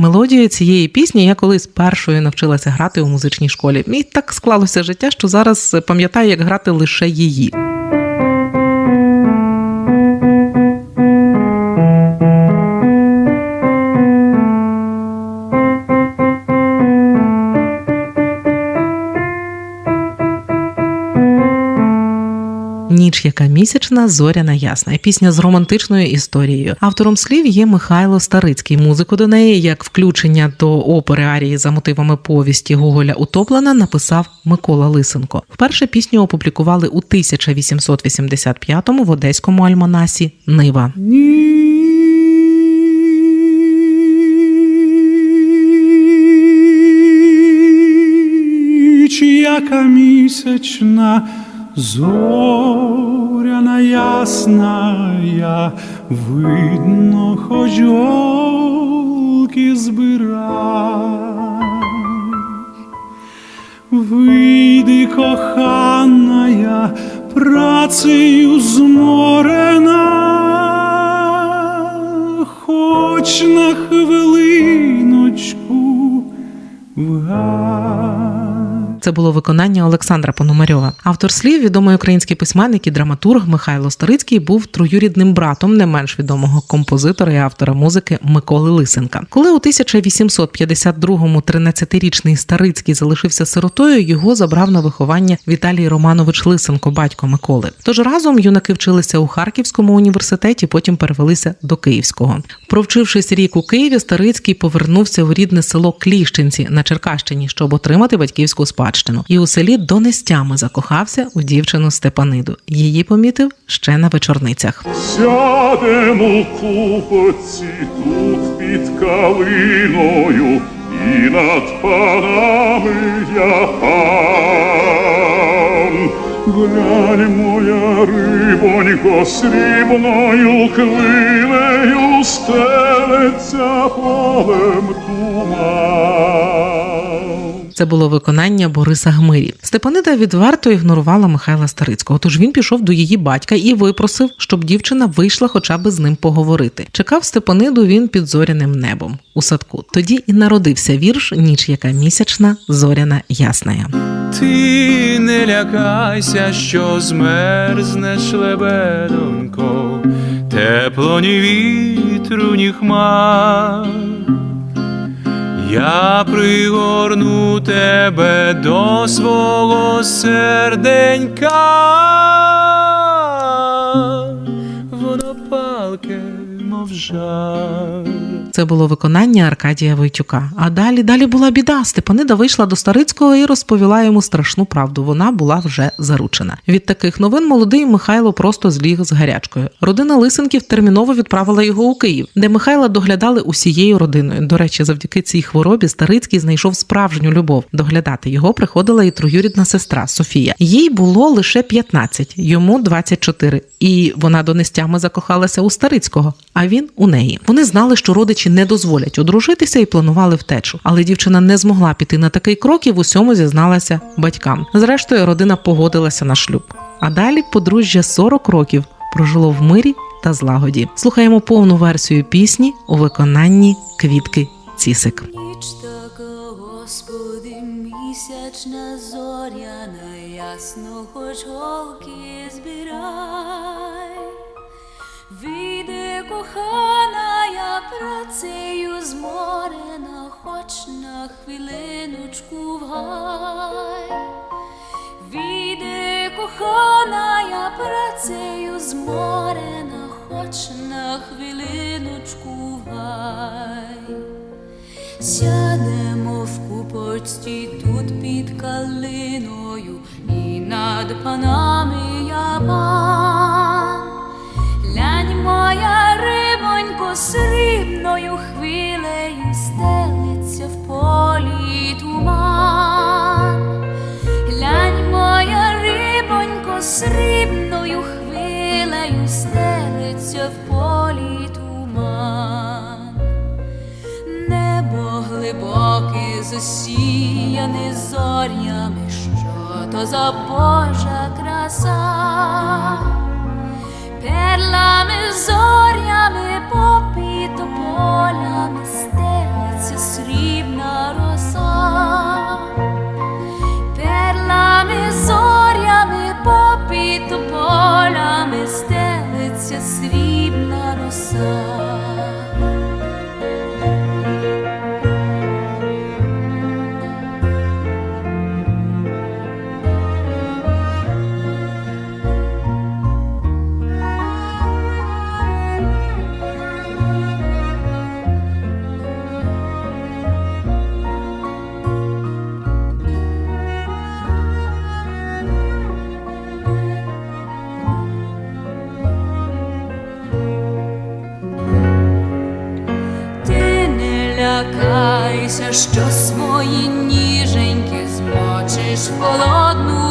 Мелодію цієї пісні я колись першою навчилася грати у музичній школі. І так склалося життя, що зараз пам'ятаю, як грати лише її. Ніч, яка місячна, зоряна ясна. Пісня з романтичною історією. Автором слів є Михайло Старицький. Музику до неї, як включення до опери арії за мотивами повісті Гоголя Утоплена, написав Микола Лисенко. Вперше пісню опублікували у 1885-му в одеському альманасі Нива. Ніч, яка місячна, зоряна ясна, я видно, хоч голки збирай. Вийди, кохана, працею зморена, хоч на хвилиночку в. Це було виконання Олександра Пономарьова. Автор слів, відомий український письменник і драматург Михайло Старицький, був троюрідним братом не менш відомого композитора і автора музики Миколи Лисенка. Коли у 1852-му 13-річний Старицький залишився сиротою, його забрав на виховання Віталій Романович Лисенко, батько Миколи. Тож разом юнаки вчилися у Харківському університеті, потім перевелися до Київського. Провчившись рік у Києві, Старицький повернувся у рідне село Кліщинці на Черкащині, щоб отримати батьківську спадщину. І у селі донестями закохався у дівчину Степаниду. Її помітив ще на вечорницях. Сядемо купоці тут під калиною, і над панами я пан. Глянь, моя рибонько, срібною хвилею стелеться полем туман. Це було виконання Бориса Гмирі. Степанида відверто ігнорувала Михайла Старицького. Тож він пішов до її батька і випросив, щоб дівчина вийшла хоча б з ним поговорити. Чекав Степаниду він під зоряним небом у садку. Тоді і народився вірш Ніч, яка місячна, зоряна ясная. Ти не лякайся, що змерзнеш лебедонько, тепло ні вітру, ні хмар. Я пригорну тебе до свого серденька, мов жар. Це було виконання Аркадія Войтюка. А далі далі була біда. Степанида вийшла до Старицького і розповіла йому страшну правду. Вона була вже заручена. Від таких новин молодий Михайло просто зліг з гарячкою. Родина Лисенків терміново відправила його у Київ, де Михайла доглядали усією родиною. До речі, завдяки цій хворобі Старицький знайшов справжню любов. Доглядати його приходила і троюрідна сестра Софія. Їй було лише 15, йому 24. І вона донестями закохалася у Старицького, а він у неї. Вони знали, що родичі не дозволять одружитися і планували втечу. Але дівчина не змогла піти на такий крок і в усьому зізналася батькам. Зрештою, родина погодилася на шлюб. А далі подружжя 40 років прожило в мирі та злагоді. Слухаємо повну версію пісні у виконанні квітки Цісик. Місячна зоряна, ясно, хоч голки збирай. Вийди, кохана, я працею зморена, хоч на хвилиночку в. Війди, кохана, я працею зморена, хоч на хвилиночку в. Сядемо в купочці тут під калиною, і над панами я пан. Лянь моя рибонько срібною хвилею стелиться в полі туман. Глянь, моя рибонько срібною хвилею стелиться в полі туман. Небо глибоке засіяне зорями, що то за Божа краса, перлами зорями попіто City. Лякайся, що свої ніженьки змочиш холодну